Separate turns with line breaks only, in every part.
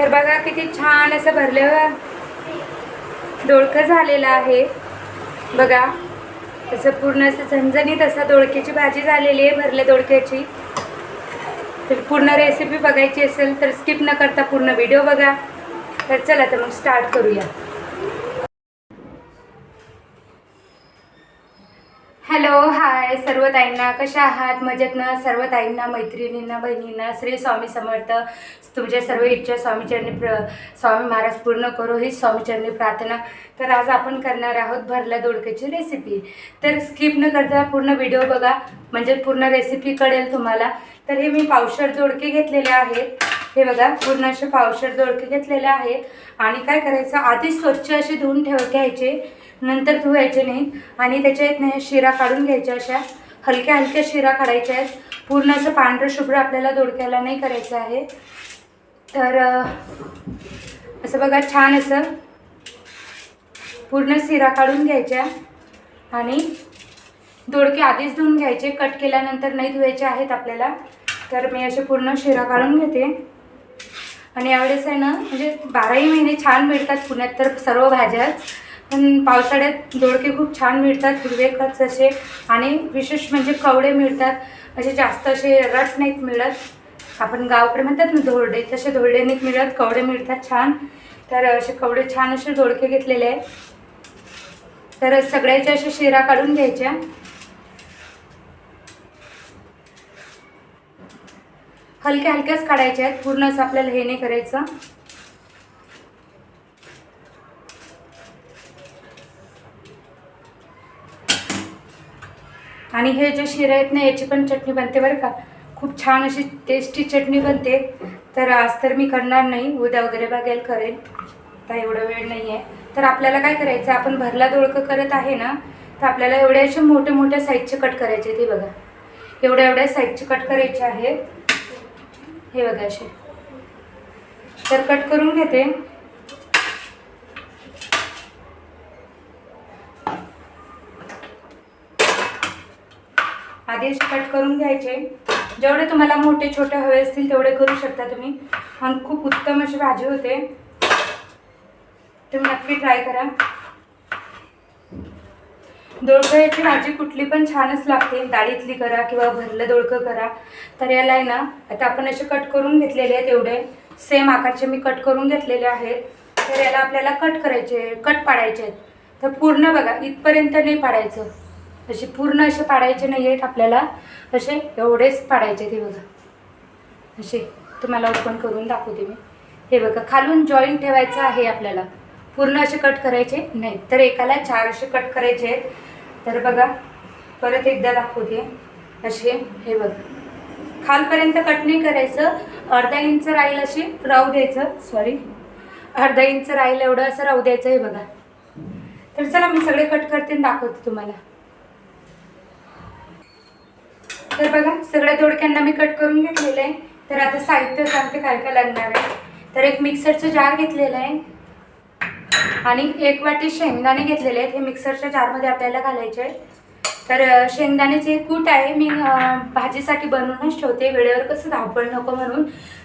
तर बघा किती छान असं भरलं दोडकं झालेलं आहे. बघा असं पूर्ण असं झणझणीत असं दोडक्याची भाजी झालेली आहे भरल्या दोडक्याची. तर पूर्ण रेसिपी बघायची असेल तर स्किप न करता पूर्ण व्हिडिओ बघा. तर चला तर मग स्टार्ट करूया. हॅलो हाय सर्व ताईंना कशा आहात? मजेत ना? सर्व ताईंना मैत्रिणींना बहिणींना श्री स्वामी समर्थ. तुमच्या सर्व इच्छा स्वामीचरणी प्र स्वामी महाराज पूर्ण करू ही स्वामीचरणी प्रार्थना. तर आज आपण करणार आहोत भरल्या दोडक्याची रेसिपी तर स्किप न करता पूर्ण व्हिडिओ बघा. म्हणजे पूर्ण रेसिपी कळेल तुम्हाला. तर हे मी पावशर दोडके घेतलेले आहेत. हे बघा पूर्ण असे पावशर दोडके घेतलेले आहेत. आणि काय करायचं? आधी स्वच्छ असे धुवून ठेव घ्यायचे नंतर धुवायचे नाहीत आणि त्याच्यात नाही शिरा काढून घ्यायच्या अशा. हलक्या हलक्या शिरा काढायच्या आहेत. पूर्ण असं पांढरं शुभ्र आपल्याला दोडक्याला नाही करायचं आहे. तर असं बघा छान असं पूर्ण शिरा काढून घ्यायच्या. आणि दोडके आधीच धुवून घ्यायचे. कट केल्यानंतर नाही धुवायचे आहेत आपल्याला. तर मी असे पूर्ण शिरा काढून घेते. आणि यावेळेस आहे ना म्हणजे बाराही महिने छान मिळतात पुण्यात तर सर्व भाज्याच. पण पावसाळ्यात दोडके खूप छान मिळतात हिरवे खत असे आणि विशेष म्हणजे कवडे मिळतात. असे जास्त असे रट नाहीत मिळत. आपण गावकडे म्हणतात ना धोरडे तसे धोरडे नाहीत मिळत कवडे मिळतात छान. तर असे कवडे छान असे दोडके घेतलेले आहे तर सगळ्याच्या अशा शिरा काढून घ्यायच्या. हलक्या हलक्याच काढायच्या आहेत पूर्ण असं आपल्याला हे नाही करायचं. आणि हे जे शिरे आहेत ना याची पण चटणी बनते बरं का. खूप छान अशी टेस्टी चटणी बनते. तर आज तर मी करणार नाही उद्या वगैरे बघेल करेल. आता एवढा वेळ नाही आहे तर आपल्याला काय करायचं आपण भरला दोडकं करत आहे ना तर आपल्याला एवढे असे मोठे मोठ्या साईजचे कट करायचे ते बघा. एवढ्या एवढ्या साईजचे कट करायचे आहेत. हे बघा असे. तर कट करून घेते. आधी असे कट करून घ्यायचे. जेवढे तुम्हाला मोठे छोटे हवे असतील तेवढे करू शकता तुम्ही. आणि खूप उत्तम अशी भाजी होते. तुम्ही नक्की ट्राय करा. दोडकं भाजी कुठली पण छानच लागते. डाळीतली करा किंवा भरलं दोडकं करा. तर याला आहे ना आता आपण असे कट करून घेतलेले आहेत एवढे. सेम आकारचे मी कट करून घेतलेले आहेत. तर याला आपल्याला कट करायचे कट पाडायचे आहेत. तर पूर्ण बघा इथपर्यंत नाही पाडायचं. असे पूर्ण असे पाडायचे नाही आहेत आपल्याला. असे एवढेच पाडायचे ते बघा. असे तुम्हाला ओपन करून दाखवते मी. हे बघा खालून जॉईंट ठेवायचं आहे आपल्याला. पूर्ण असे कट करायचे नाही. तर एकाला चार असे कट करायचे आहेत. तर बघा परत एकदा दाखवते. असे हे बघा. खालपर्यंत कट नाही करायचं. अर्धा इंच राहील असे राहू द्यायचं. सॉरी अर्धा इंच राहील एवढं असं राहू द्यायचं हे बघा. तर चला मी सगळे कट करते आणि दाखवते तुम्हाला. तर बघा सगळ्या दोडक्यांना मी कट करून घेतलेलं आहे. तर आता साहित्य सांगते काय काय लागणार आहे. तर एक मिक्सरचं जार घेतलेलं आहे. आणि एक वाटी शेंगदाणे घेतलेले आहेत. हे मिक्सरच्या जारमध्ये आपल्याला घालायचे आहेत. तर शेंगदाण्याचे कूट आहे. मी भाजीसाठी बनवूनच ठेवते. वेळेवर कसं धावपळ नको म्हणून.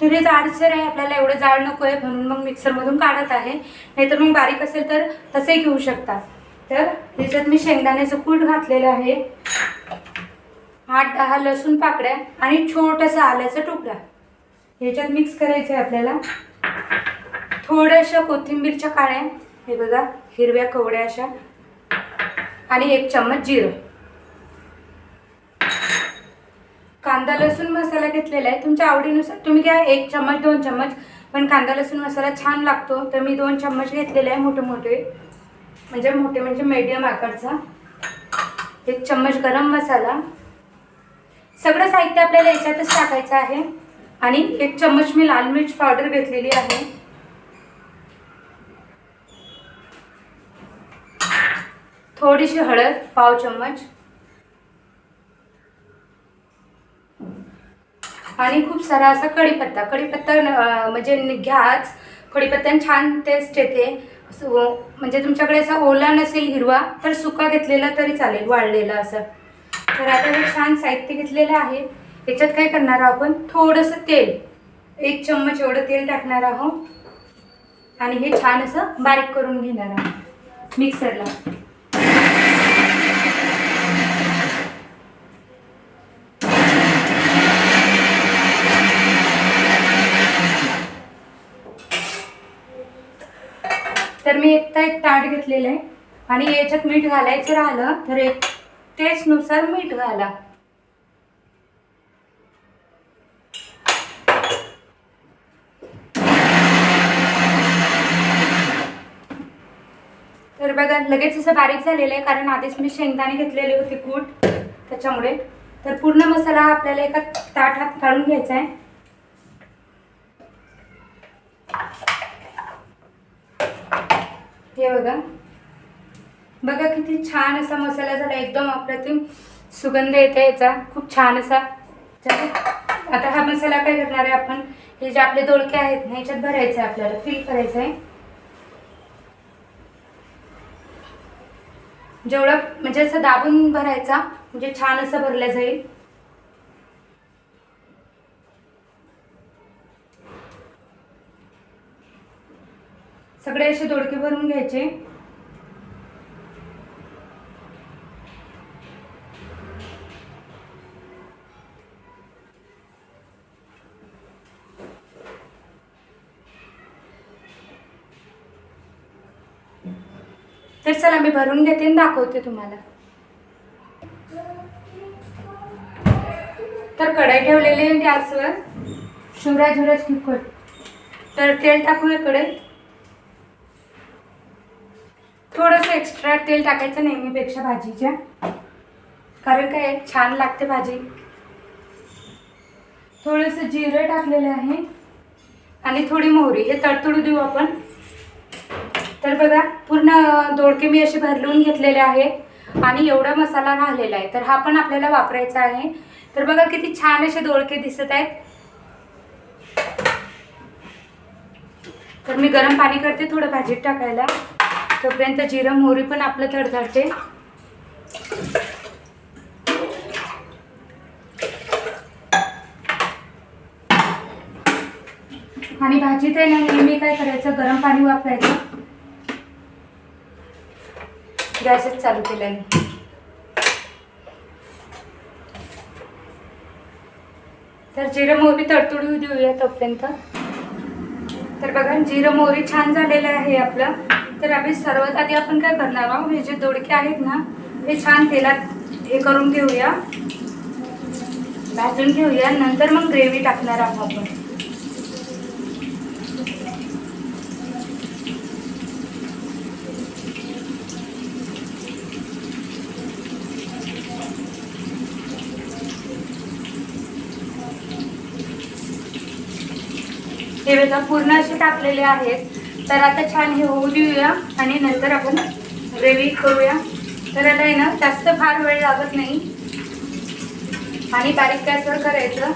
तर हे जाडसर आहे आपल्याला एवढं जाड नको आहे म्हणून मग मिक्सरमधून काढत आहे. नाहीतर मग बारीक असेल तर तसंही घेऊ शकता. तर ह्याच्यात मी शेंगदाण्याचं कूट घातलेलं आहे आठ दहा लसूण पाकड्या आणि छोटासा आल्याचा तुकडा. ह्याच्यात मिक्स करायचं आहे आपल्याला. थोड्याशा कोथिंबीरच्या काळ्या हे बघा हिरव्या कवड्या अशा. आणि एक चम्मच जिरं. कांदा लसूण मसाला घेतलेला आहे. तुमच्या आवडीनुसार तुम्ही घ्या एक चम्मच दोन चम्मच. पण कांदा लसूण मसाला छान लागतो. तर मी दोन चम्मच घेतलेले आहे मोठे मोठे म्हणजे मोठे म्हणजे मीडियम आकारचा. एक चम्मच गरम मसाला. सगळं साहित्य आपल्याला याच्यातच टाकायचं आहे. आणि एक चम्मच मी लाल मिर्च पावडर घेतलेली आहे. थोडीशी हळद पाव चम्मच. आणि खूप सारा असा कढीपत्ता. कढीपत्ता म्हणजे घ्याच. कढीपत्त्याने छान टेस्ट येते. म्हणजे तुमच्याकडे असा ओला नसेल हिरवा तर सुका घेतलेला तरी चालेल वाळलेला असं. तर आता हे छान साहित्य घेतलेलं आहे. याच्यात काय करणार आहोत आपण? थोडंसं तेल. एक चम्मच एवढं तेल टाकणार आहोत. आणि हे छान असं बारीक करून घेणार आहोत. मिक्सरला. तर मी एकटा एक ताट घेतलेलं आहे. आणि याच्यात मीठ घालायचं राहिलं तर एक टेस्टनुसार मीठ घाला. तर बघा लगेच असं बारीक झालेलं आहे कारण आधीच मी शेंगदाणे घेतलेले होते कूट त्याच्यामुळे. तर पूर्ण मसाला आपल्याला एका ताटात काढून घ्यायचा आहे. हे बघा. बघा किती छान असा मसाला झाला एकदम अप्रतिम सुगंध येते याचा. खूप छान असा. आता हा मसाला काय करणार आहे आपण? हे जे आपले दोडके आहेत ना याच्यात भरायचं आहे आपल्याला फिल करायचं आहे. जेवढं म्हणजे असं दाबून भरायचा म्हणजे छान असं भरलं जाईल. सगळे असे दोडके भरून घ्यायचे. तर चला मी भरून घेते आणि दाखवते तुम्हाला. तर कढाई ठेवलेली आहे गॅसवर. शिवराज युवराज तिखट तर तेल टाकूया कढईत. थोडंसं एक्स्ट्रा तेल टाकायचं नेहमीपेक्षा भाजीच्या. कारण काय छान लागते भाजी. थोडंसं जिरं टाकलेलं आहे. आणि थोडी मोहरी. हे तडतडू देऊ आपण. तर बघा पूर्ण दोडके मी असे भरलून घेतलेले आहे आणि एवढा मसाला राहिलेला आहे. तर हा पण आपल्याला वापरायचा आहे. तर बघा किती छान असे दोडके दिसत आहेत. तर मी गरम पाणी करते थोडं भाजीत टाकायला. तोपर्यंत जिरं मोहरी पण आपलं तडतडते. आणि भाजीत आहे ना नेहमी काय करायचं? गरम पाणी वापरायचं. गॅसच चालू केल्याने तर जिरं मोहरी तडतडू देऊया तोपर्यंत तर बघा जिरं मोहरी छान झालेलं आहे आपलं. तर आम्ही सर्वात आधी आपण काय करणार आहोत? हे जे दोडके आहेत ना हे छान तेलात हे करून घेऊया. भाजून घेऊया. नंतर मग ग्रेव्ही टाकणार आहोत आपण. हे पूर्ण असे टाकलेले आहेत. तर आता छान हे होऊ देऊया आणि नंतर आपण ग्रेव्ही करूया. तर आता आहे ना जास्त फार वेळ लागत नाही. आणि बारीक गॅसवर करायचं.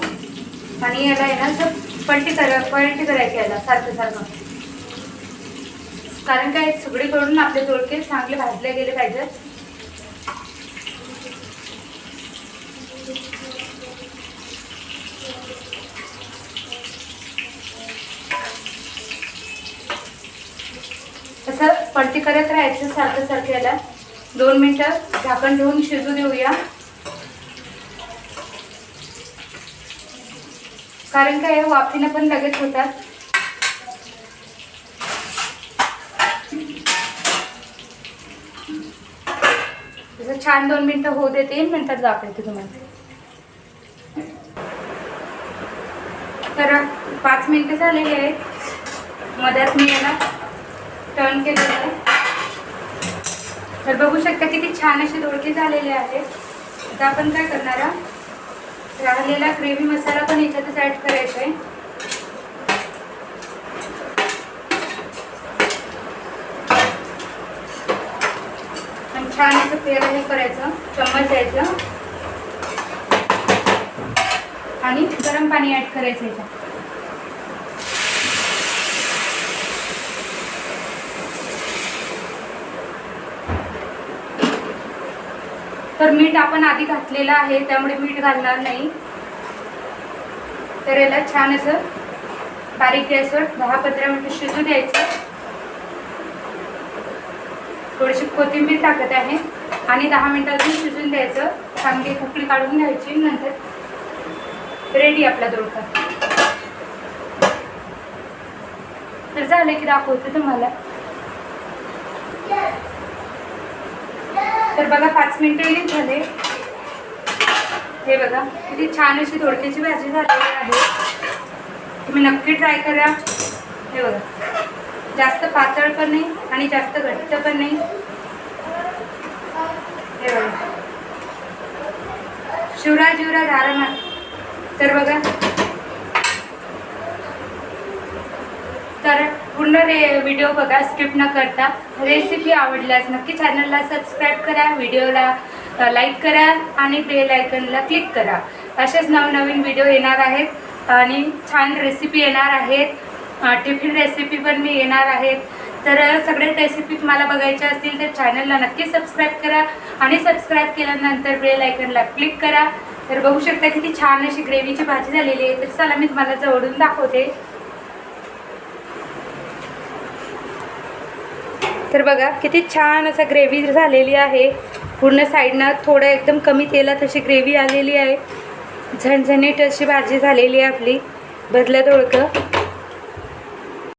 आणि याला आहे ना असं पलटी करा पलटी करायची याला सारखं सारखं. कारण काय सगळीकडून आपले तोडके चांगले भाजले गेले पाहिजेत. तसं करत राहायचं सारखं सारखं याला. दोन मिनटं झाकण ठेवून शिजू देऊया. कारण काय वाफीनं पण लगेच होतात. जसं छान दोन मिनटं होऊ देते नंतर दाखवते तुम्हाला. तर पाच मिनटं झालेली आहेत. मध्यात मी याला टर्न केलेलं आहे. तर बघू शकता किती छान असे दोडके झालेले आहेत. आता आपण काय करणार आहोत? राहिलेला ग्रेव्ही मसाला पण याच्यातच ॲड करायचा आहे आणि छान असं पेर हे करायचं चम्मच द्यायचं. आणि गरम पाणी ॲड करायचं याच्यात. तर मीठ आपण आधी घातलेलं आहे त्यामुळे मीठ घालणार नाही. तर याला छान असं बारीक गॅसवर दहा पंधरा मिनटं शिजू द्यायचं. थोडीशी कोथिंबीर टाकत आहे आणि दहा मिनटं अजून शिजून द्यायचं. चांगली उकळी काढून घ्यायची नंतर रेडी आपला दोडका. तर झालं की दाखवते तुम्हाला. तर बघा पाच मिनटं झाले. हे बघा किती छान अशी दोडक्याची भाजी झालेली आहे. तुम्ही नक्की ट्राय करा. हे बघा जास्त पातळ पण नाही आणि जास्त घट्ट पण नाही. हे बघा शिवराज जिवरा आरामात तर बघा तर पूर्ण रे व्हिडिओ बघा स्किप न करता. रेसिपी आवडल्यास नक्की चॅनलला सबस्क्राईब करा व्हिडिओला लाईक करा आणि बेल आयकनला क्लिक करा. असेच नवनवीन व्हिडिओ येणार आहेत आणि छान रेसिपी येणार आहेत. टिफिन रेसिपी पण मी येणार आहेत. तर सगळ्या रेसिपी तुम्हाला बघायच्या असतील तर चॅनलला नक्की सबस्क्राईब करा आणि सबस्क्राईब केल्यानंतर बेल आयकनला क्लिक करा. तर बघू शकता किती छान अशी ग्रेव्हीची भाजी झालेली आहे. तर चला मी तुम्हाला जवळून दाखवते. तर बघा किती छान असं ग्रेव्ही झालेली आहे. पूर्ण साईडनं थोडं एकदम कमी तेलात अशी ग्रेव्ही आलेली आहे. झणझणीट अशी भाजी झालेली आहे आपली. बदलत ओळखं.